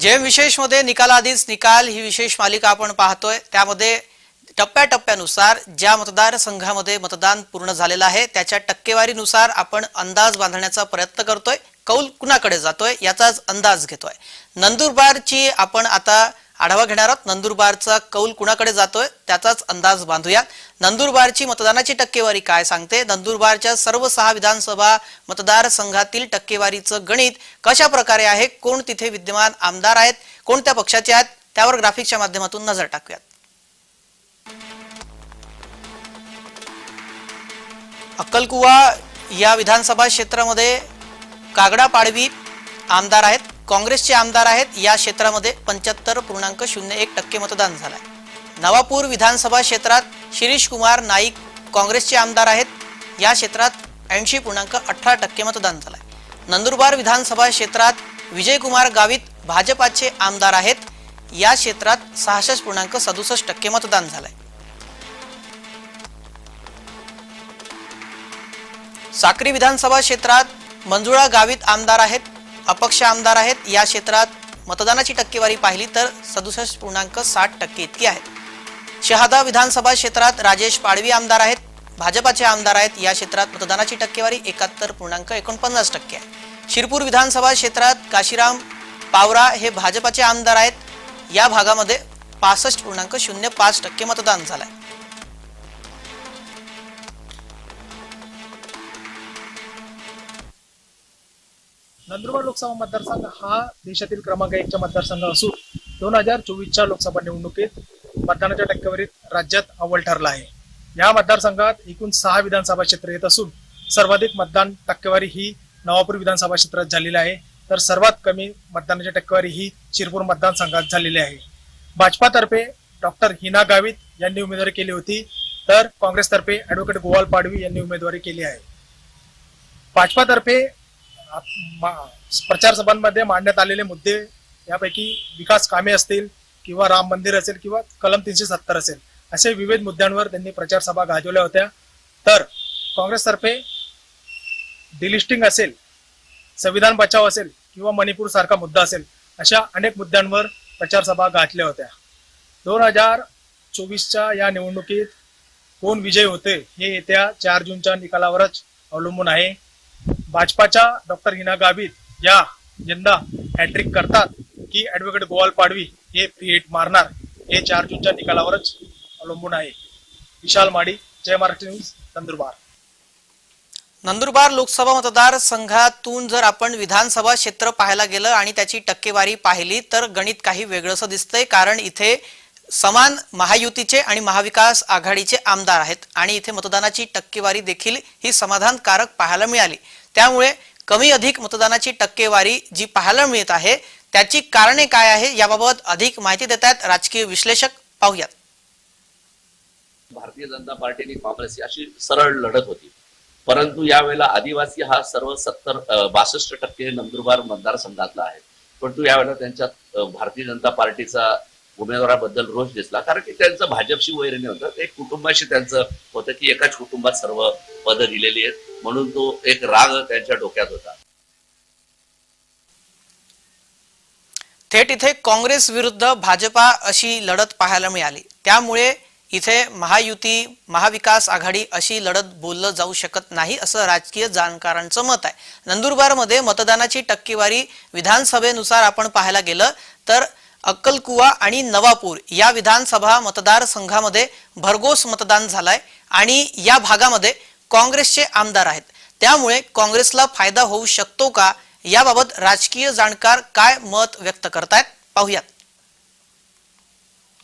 जे विशेषमध्ये निकालाआधीच निकाल ही विशेष मालिका आपण पाहतोय त्यामध्ये टप्प्याटप्प्यानुसार ज्या मतदारसंघामध्ये मतदान पूर्ण झालेलं आहे त्याच्या टक्केवारीनुसार आपण अंदाज बांधण्याचा प्रयत्न करतोय. कौल कुणाकडे जातोय याचाच अंदाज घेतोय. नंदुरबारची आपण आता आढावा घेणार आहोत. नंदुरबारचा कौल कुणाकडे जातोय त्याचाच अंदाज बांधूया नंदुरबारची मतदानाची टक्केवारी काय सांगते? नंदुरबारच्या सर्व सहा विधानसभा मतदारसंघातील टक्केवारीचं गणित कशा प्रकारे आहे? कोण तिथे विद्यमान आमदार आहेत? कोणत्या पक्षाचे आहेत? त्यावर ग्राफिक्सच्या माध्यमातून नजर टाकूयात. अक्कलकुवा या विधानसभा क्षेत्रामध्ये कागडा पाडवी आमदार आहेत. काँग्रेसचे आमदार आहेत या क्षेत्रामध्ये पंच्याहत्तर पूर्णांक शून्य एक टक्के मतदान झालंय. नवापूर विधानसभा क्षेत्रात शिरीष कुमार नाईक काँग्रेसचे आमदार आहेत या क्षेत्रात ऐंशी पूर्णांक अठरा टक्के मतदान झालंय. नंदुरबार विधानसभा क्षेत्रात विजयकुमार गावित भाजपाचे आमदार आहेत या क्षेत्रात सहासष्ट पूर्णांक सदुसष्ट टक्के मतदान झालंय. साक्री विधानसभा क्षेत्रात मंजुळा गावित आमदार आहेत अपक्ष आमदार आहेत. या क्षेत्रात मतदानाची टक्केवारी पाहिली तर सदुसष्ट पूर्णांक साठ टक्के इतकी आहेत शहादा विधानसभा क्षेत्रात राजेश पाडवी आमदार आहेत. भाजपाचे आमदार आहेत. या क्षेत्रात मतदानाची टक्केवारी एकाहत्तर पूर्णांक एकोणपन्नास टक्के आहे. शिरपूर विधानसभा क्षेत्रात काशीराम पावरा हे भाजपाचे आमदार आहेत. या भागामध्ये पासष्ट पूर्णांक शून्य पाच टक्के मतदान झालं आहे नंदुरबार लोकसभा मतदारसंघ हा देशातील क्रमांक एकचा मतदारसंघ असून दोन हजार चोवीसच्या लोकसभा निवडणुकीत मतदानाच्या टक्केवारीत राज्यात अव्वल ठरला आहे. या मतदारसंघात एकूण सहा विधानसभा क्षेत्र येत असून सर्वाधिक मतदान टक्केवारी ही नवापूर विधानसभा क्षेत्रात झालेली आहे. तर सर्वात कमी मतदानाची टक्केवारी ही शिरपूर मतदारसंघात झालेली आहे. भाजपातर्फे डॉक्टर हिना गावित यांनी उमेदवारी केली होती. तर काँग्रेसतर्फे ऍडव्होकेट गोवाल पाडवी यांनी उमेदवारी केली आहे. भाजपातर्फे प्रचार सभांमध्ये मांडण्यात आलेले मुद्दे यापैकी विकास कामे असतील किंवा राम मंदिर असेल किंवा कलम तीनशे सत्तर असेल असे विविध मुद्द्यांवर त्यांनी प्रचार सभा गाजवल्या होत्या. तर काँग्रेसतर्फे डिलिस्टिंग असेल संविधान बचाव असेल किंवा मणिपूर सारखा मुद्दा असेल अशा अनेक मुद्द्यांवर प्रचार सभा गाठल्या होत्या. दोन हजार चोवीसच्या या निवडणुकीत कोण विजय होते हे येत्या चार जूनच्या निकालावरच अवलंबून आहे. भाजपाच्या डॉक्टर हिना गावित या यंदा हॅट्रिक करतात की ऍडव्होकेट गोवाल पाडवी हे फ्री हिट मारणार. हे चार जूनच्या निकालावरच अवलंबून आहे. विशाल माडी जय महाराष्ट्र न्यूज नंदुरबार. नंदुरबार लोकसभा मतदारसंघातून जर आपण विधानसभा क्षेत्र पाहायला गेलं आणि त्याची टक्केवारी पाहिली तर गणित काही वेगळंसं दिसतंय कारण इथे समान महायुतीचे आणि महाविकास आघाडीचे आमदार आहेत. आणि इथे मतदानाची टक्केवारी देखील ही समाधानकारक पाहायला मिळाली. त्यामुळे कमी अधिक मतदानाची टक्केवारी जी पाहायला मिळत आहे त्याची कारणे काय आहे याबाबत अधिक माहिती देत आहेत राजकीय विश्लेषक. पाहूयात. भारतीय जनता पार्टीने काँग्रेस अशी सरळ लढत होती. परंतु यावेळेला आदिवासी हा सर्व सत्तर बासष्ट टक्के नंदुरबार मतदारसंघातला आहे. परंतु यावेळेला त्यांच्यात भारतीय जनता पार्टीचा उमेदवाराबद्दल रोष दिसला. कारण की त्यांचं भाजपशी वैरणी होतं. एक कुटुंबाशी त्यांचं होतं की एकाच कुटुंबात सर्व पदं दिलेली आहेत. म्हणून तो एक राग त्यांच्या डोक्यात होता. थेट इथे काँग्रेस विरुद्ध भाजपा अशी लढत पाहायला मिळाली. त्यामुळे इथे महायुती महाविकास आघाडी अशी लढत बोललं जाऊ शकत नाही असं राजकीय जाणकारांचं मत आहे. नंदुरबारमध्ये मतदानाची टक्केवारी विधानसभेनुसार आपण पाहायला गेलं तर अक्कलकुवा आणि नवापूर या विधानसभा मतदारसंघामध्ये भरघोस मतदान झालंय आणि या भागामध्ये काँग्रेसचे आमदार आहेत. त्यामुळे काँग्रेसला फायदा होऊ शकतो का? याबाबत राजकीय जाणकार काय मत व्यक्त करतायत? पाहूयात.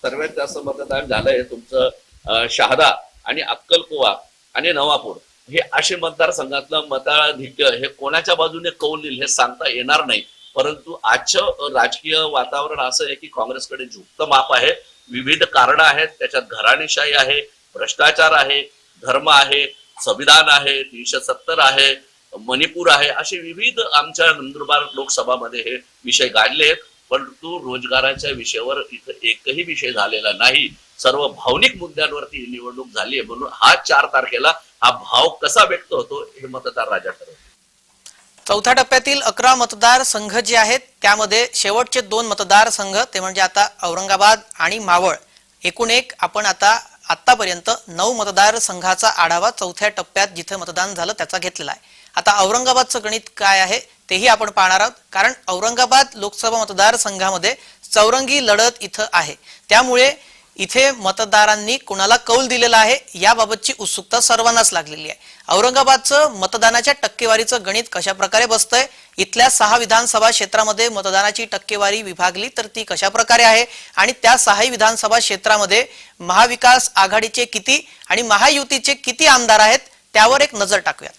सर्वात जास्त मतदान झालंय तुमचं शहादा आणि अक्कलकुवा आणि नवापूर. हे असे मतदारसंघातलं मताधिक्य हे कोणाच्या बाजूने कौल येईल हे सांगता येणार नाही. परंतु आजचं राजकीय वातावरण असं आहे की काँग्रेसकडे झुक्त माप आहे विविध कारण आहेत त्याच्यात घराणेशाही आहे भ्रष्टाचार आहे धर्म आहे संविधान आहे तीनशे सत्तर आहे मणिपूर आहे असे विविध आमच्या नंदुरबार लोकसभामध्ये हे विषय गाडले आहेत. परंतु रोजगाराच्या विषयावर इथं एकही विषय झालेला नाही. सर्व भावनिक मुद्द्यांवरती ही निवडणूक झाली आहे. म्हणून हा चार तारखेला हा भाव कसा व्यक्त होतो हे मतदार राजा ठरवतो चौथ्या टप्प्यातील अकरा मतदार संघ जे आहेत त्यामध्ये शेवटचे दोन मतदार संघ ते म्हणजे आता औरंगाबाद आणि मावळ. एकूण एक आपण आता आतापर्यंत नऊ मतदार संघाचा आढावा चौथ्या टप्प्यात जिथे मतदान झालं त्याचा घेतलेला आहे. आता औरंगाबादचं गणित काय आहे तेही आपण पाहणार आहोत. कारण औरंगाबाद लोकसभा मतदारसंघामध्ये चौरंगी लढत इथं आहे. त्यामुळे इथे मतदारांनी कोणाला कौल दिलेला आहे याबाबतची उत्सुकता सर्वांनाच लागलेली आहे. औरंगाबादचं मतदानाच्या टक्केवारीचं गणित कशा प्रकारे बसतंय? इथल्या सहा विधानसभा क्षेत्रामध्ये मतदानाची टक्केवारी विभागली तर ती कशा प्रकारे आहे? आणि त्या सहाही विधानसभा क्षेत्रामध्ये महाविकास आघाडीचे किती आणि महायुतीचे किती आमदार आहेत? त्यावर एक नजर टाकूयात.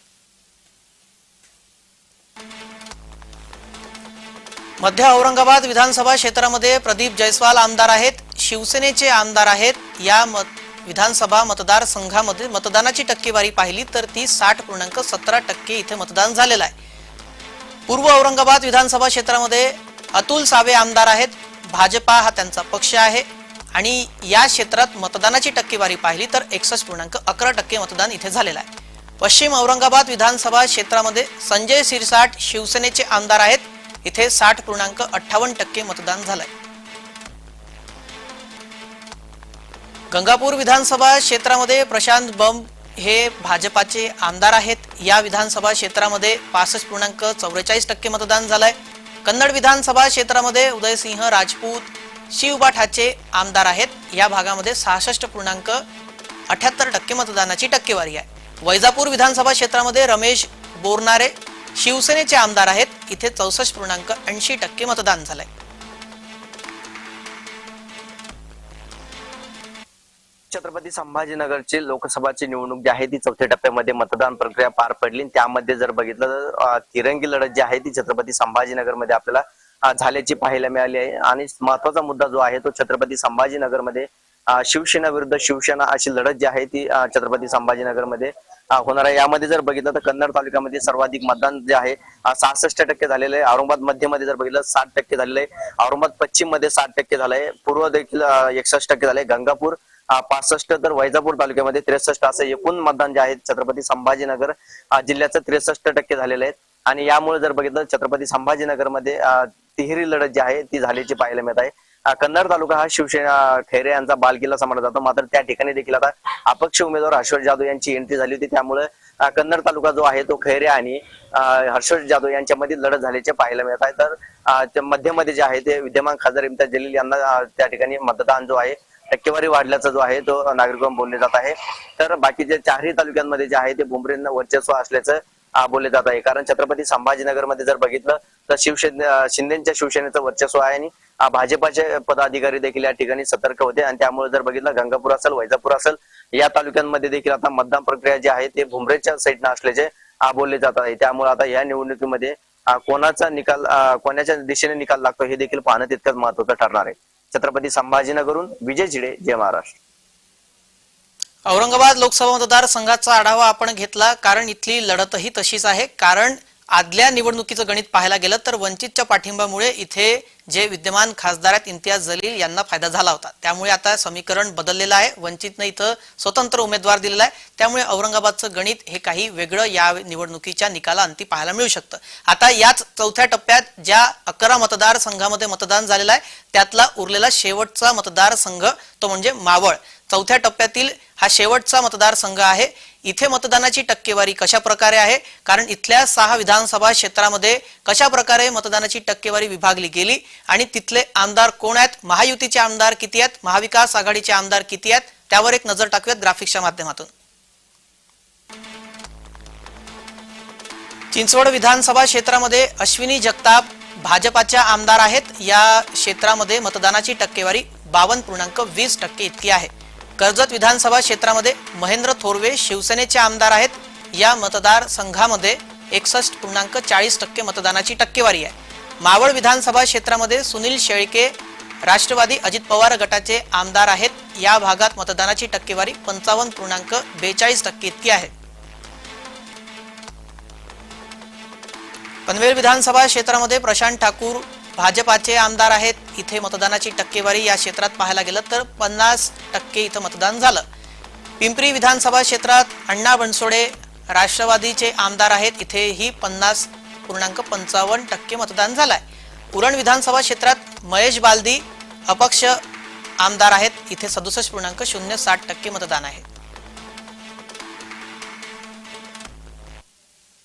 मध्य औरंगाबाद विधानसभा क्षेत्रामध्ये प्रदीप जयस्वाल आमदार आहेत शिवसेनेचे आमदार आहेत. या मत विधानसभा मतदारसंघामध्ये मतदानाची टक्केवारी पाहिली तर ती साठ पूर्णांक सतरा टक्के इथे मतदान झालेलं आहे. पूर्व औरंगाबाद विधानसभा क्षेत्रामध्ये अतुल सावे आमदार आहेत. भाजपा हा त्यांचा पक्ष आहे. आणि या क्षेत्रात मतदानाची टक्केवारी पाहिली तर एकसष्ट पूर्णांक अकरा टक्के मतदान इथे झालेलं आहे. पश्चिम औरंगाबाद विधानसभा क्षेत्रामध्ये संजय सिरसाट शिवसेनेचे आमदार आहेत. इथे साठ पूर्णांक अठ्ठावन्न टक्के मतदान झालंय. गंगापूर विधानसभा क्षेत्रामध्ये प्रशांत बंब हे भाजपाचे आमदार आहेत. या विधानसभा क्षेत्रामध्ये पासष्ट पूर्णांक चौवेचाळीस टक्के मतदान झालंय. कन्नड विधानसभा क्षेत्रामध्ये उदयसिंह राजपूत शिवबाठाचे आमदार आहेत. या भागामध्ये सहासष्ट पूर्णांक अठ्याहत्तर टक्के मतदानाची टक्केवारी आहे. वैजापूर विधानसभा क्षेत्रामध्ये रमेश बोरनारे शिवसेनेचे आमदार आहेत. इथे चौसष्ट पूर्णांक ऐंशी टक्के मतदान झालंय. छत्रपती संभाजीनगरची लोकसभाची निवडणूक जी आहे ती चौथ्या टप्प्यामध्ये मतदान प्रक्रिया पार पडली. त्यामध्ये जर बघितलं तर तिरंगी लढत जी आहे ती छत्रपती संभाजीनगरमध्ये आपल्याला झाल्याची पाहायला मिळाली आहे. आणि महत्त्वाचा मुद्दा जो आहे तो छत्रपती संभाजीनगरमध्ये शिवसेना विरुद्ध शिवसेना अशी लढत जी आहे ती छत्रपती संभाजीनगरमध्ये होणार आहे. यामध्ये जर बघितलं तर कन्नड तालुक्यामध्ये सर्वाधिक मतदान जे आहे सहासष्ट टक्के झालेलं आहे. औरंगाबाद मध्यमध्ये जर बघितलं साठ टक्के झालेलं आहे. औरंगाबाद पश्चिममध्ये साठ टक्के झालंय. पूर्व देखील एकसष्ट टक्के झालंय. गंगापूर पासष्ट तर वैजापूर तालुक्यामध्ये त्रेसष्ट असं एकूण मतदान जे आहे छत्रपती संभाजीनगर जिल्ह्याचं त्रेसष्ट टक्के झालेलं आहे. आणि यामुळे जर बघितलं छत्रपती संभाजीनगरमध्ये तिहेरी लढत जी आहे ती झाल्याची पाहायला मिळत आहे. कन्नड तालुका हा शिवसेना खैरे यांचा बालकिल्ला समजला जातो. मात्र त्या ठिकाणी देखील आता अपक्ष उमेदवार हर्षवर्ध जाधव यांची एंट्री झाली होती. त्यामुळे कन्नड तालुका जो आहे तो खैरे आणि अं, जाधव यांच्यामध्ये लढत झाल्याचे पाहायला मिळत आहे. तर मध्यमध्ये जे आहे ते विद्यमान खासदार इम्तियाज जलील यांना त्या ठिकाणी मतदान जो आहे टक्केवारी वाढल्याचा जो आहे तो नागरिकांना बोलले जात आहे. तर बाकीच्या चारही तालुक्यांमध्ये जे आहे ते बुमरेंना वर्चस्व असल्याचं बोलले जात आहे. कारण छत्रपती संभाजीनगरमध्ये जर बघितलं तर शिवसेना शिंदेच्या शिवसेनेचं वर्चस्व आहे आणि भाजपाचे पदाधिकारी देखील या ठिकाणी सतर्क होते. आणि त्यामुळे जर बघितलं गंगापूर असेल वैजापूर असेल या तालुक्यांमध्ये देखील आता मतदान प्रक्रिया जी आहे ते भुमरेच्या साईडनं असल्याचे बोलले जात आहे. त्यामुळे आता या निवडणुकीमध्ये कोणाचा निकाल कोणाच्या दिशेने निकाल लागतो हे देखील पाहणं तितकंच महत्वाचं ठरणार आहे. छत्रपती संभाजीनगरून विजय झिडे जय महाराष्ट्र. औरंगाबाद लोकसभा मतदारसंघाचा आढावा आपण घेतला कारण इथली लढतही तशीच आहे. कारण आदल्या निवडणुकीचं गणित पाहायला गेलं तर वंचितच्या पाठिंब्यामुळे इथे जे विद्यमान खासदार आहेत इम्तियाज जलील यांना फायदा झाला होता. त्यामुळे आता समीकरण बदललेलं आहे. वंचितनं इथं स्वतंत्र उमेदवार दिलेला आहे. त्यामुळे औरंगाबादचं गणित हे काही वेगळं या निवडणुकीच्या निकालाअंती पाहायला मिळू शकतं. आता याच चौथ्या टप्प्यात ज्या अकरा मतदारसंघामध्ये मतदान झालेलं आहे त्यातला उरलेला शेवटचा मतदारसंघ तो म्हणजे मावळ. चौथ्या टप्प्यातील हा शेवटचा मतदारसंघ आहे. इथे मतदानाची टक्केवारी कशा प्रकारे आहे? कारण इथल्या सहा विधानसभा क्षेत्रामध्ये कशा प्रकारे मतदानाची टक्केवारी विभागली गेली? आणि तिथले आमदार कोण आहेत? महायुतीचे आमदार किती आहेत? महाविकास आघाडीचे आमदार किती आहेत? त्यावर एक नजर टाकूयात ग्राफिक्सच्या माध्यमातून. चिंचवड विधानसभा क्षेत्रामध्ये अश्विनी जगताप भाजपाच्या आमदार आहेत. या क्षेत्रामध्ये मतदानाची टक्केवारी बावन्न पूर्णांक वीस टक्के इतकी आहे. कर्जत विधानसभा क्षेत्रामध्ये महेंद्र थोरवे शिवसेनेचे आमदार आहेत. या मतदारसंघामध्ये एकसष्ट पूर्णांक चाळीस टक्के मतदानाची टक्केवारी आहे. मावळ विधानसभा क्षेत्रामध्ये सुनील शेळके राष्ट्रवादी अजित पवार गटाचे आमदार आहेत. या भागात मतदानाची टक्केवारी पंचावन्न पूर्णांक बेचाळीस टक्के इतकी आहे. पनवेल विधानसभा क्षेत्रामध्ये प्रशांत ठाकूर भाजपाचे आमदार आहेत इथे मतदानाची टक्केवारी या क्षेत्रात पाहायला गेलं तर पन्नास टक्के इथं मतदान झालं. पिंपरी विधानसभा क्षेत्रात अण्णा बनसोडे राष्ट्रवादीचे आमदार आहेत इथेही पन्नास पूर्णांक पंचावन्न टक्के मतदान झालंय. उरण विधानसभा क्षेत्रात महेश बालदी अपक्ष आमदार आहेत इथे सदुसष्ट पूर्णांक शून्य साठ टक्के मतदान आहे.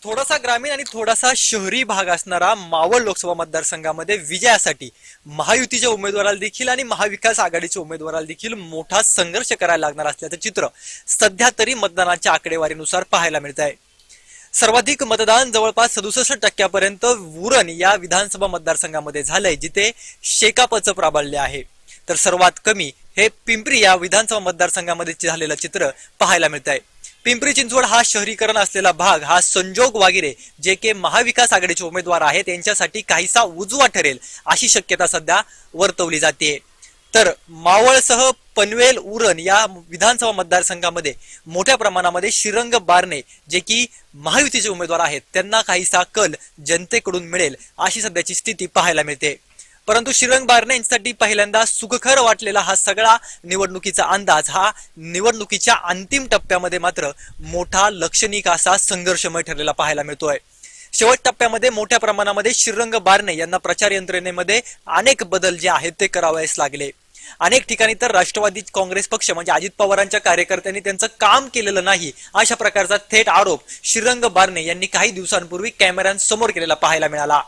थोडासा ग्रामीण आणि थोडासा शहरी भाग असणारा मावळ लोकसभा मतदारसंघामध्ये विजयासाठी महायुतीच्या उमेदवाराला देखील आणि महाविकास आघाडीच्या उमेदवाराला देखील मोठा संघर्ष करायला लागणार असल्याचं चित्र सध्या तरी मतदानाच्या आकडेवारीनुसार पाहायला मिळत आहे सर्वाधिक मतदान जवळपास सदुसष्ट टक्क्यापर्यंत उरण या विधानसभा मतदारसंघामध्ये झालंय जिथे शेकापचं प्राबल्य आहे. तर सर्वात कमी हे पिंपरी या विधानसभा मतदारसंघामध्ये झालेलं चित्र पाहायला मिळत आहे पिंपरी चिंचवड हा शहरीकरण असलेला भाग हा संजोग वागिरे जे के महाविकास आघाडीचे उमेदवार आहेत यांच्यासाठी काहीसा उजवा ठरेल अशी शक्यता सध्या वर्तवली जाते. तर मावळसह पनवेल उरण या विधानसभा मतदारसंघामध्ये मोठ्या प्रमाणामध्ये श्रीरंग बारणे जे की महायुतीचे उमेदवार आहेत त्यांना काहीसा कल जनतेकडून मिळेल अशी सध्याची स्थिती पाहायला मिळते. परंतु श्रीरंग बारणे यांच्यासाठी पहिल्यांदा सुखकर वाटलेला हा सगळा निवडणुकीचा अंदाज हा निवडणुकीच्या अंतिम टप्प्यामध्ये मात्र मोठा लक्षणिक असा संघर्षमय ठरलेला पाहायला मिळतोय. शेवट टप्प्यामध्ये मोठ्या प्रमाणामध्ये श्रीरंग बारणे यांना प्रचार यंत्रणेमध्ये अनेक बदल जे आहेत ते करावयास लागले. अनेक ठिकाणी तर राष्ट्रवादी काँग्रेस पक्ष म्हणजे अजित पवारांच्या कार्यकर्त्यांनी त्यांचं काम केलेलं नाही अशा प्रकारचा थेट आरोप श्रीरंग बारणे यांनी काही दिवसांपूर्वी कॅमेऱ्यांसमोर केलेला पाहायला मिळाला.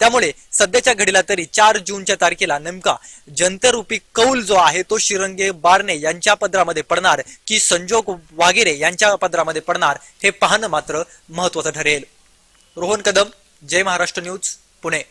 त्यामुळे सध्याच्या घडीला तरी चार जूनच्या तारखेला नेमका जंतरूपी कौल जो आहे तो शिरंगे बारणे यांच्या पदरामध्ये पडणार की संजोग वागेरे यांच्या पदरामध्ये पडणार हे पाहणं मात्र महत्वाचं ठरेल. रोहन कदम जय महाराष्ट्र न्यूज पुणे.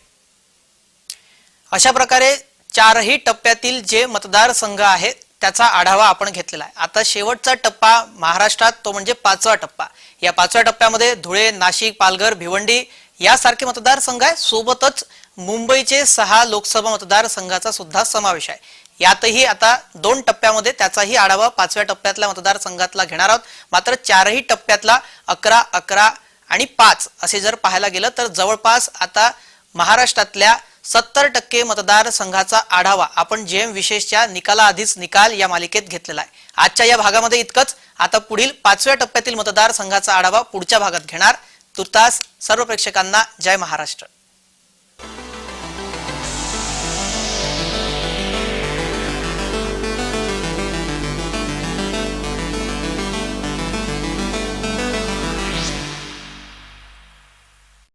अशा प्रकारे चारही टप्प्यातील जे मतदारसंघ आहेत त्याचा आढावा आपण घेतलेला आहे. आता शेवटचा टप्पा महाराष्ट्रात तो म्हणजे पाचवा टप्पा. या पाचव्या टप्प्यामध्ये धुळे नाशिक पालघर भिवंडी यासारखे मतदारसंघ आहे. सोबतच मुंबईचे सहा लोकसभा मतदारसंघाचा सुद्धा समावेश आहे. यातही आता दोन टप्प्यामध्ये त्याचाही आढावा पाचव्या टप्प्यातल्या मतदारसंघातला घेणार आहोत. मात्र चारही टप्प्यातला अकरा अकरा आणि पाच असे जर पाहायला गेलं तर जवळपास आता महाराष्ट्रातल्या सत्तर टक्के मतदारसंघाचा आढावा आपण जेएम विशेषच्या निकालाआधीच निकाल या मालिकेत घेतलेला आहे. आजच्या या भागामध्ये इतकंच. आता पुढील पाचव्या टप्प्यातील मतदारसंघाचा आढावा पुढच्या भागात घेणार. तुर्तास सर्व प्रेक्षकांना जय महाराष्ट्र.